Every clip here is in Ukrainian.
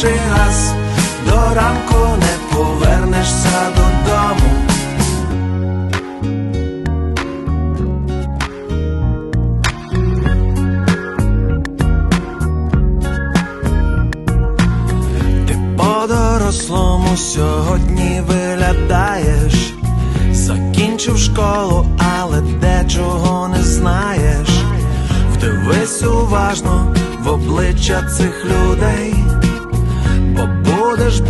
перший раз до ранку не повернешся додому. Ти по-дорослому сьогодні виглядаєш, закінчив школу, але дечого не знаєш. Вдивись уважно в обличчя цих людей,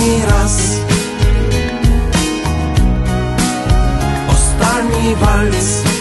Останній раз. Останній вальс.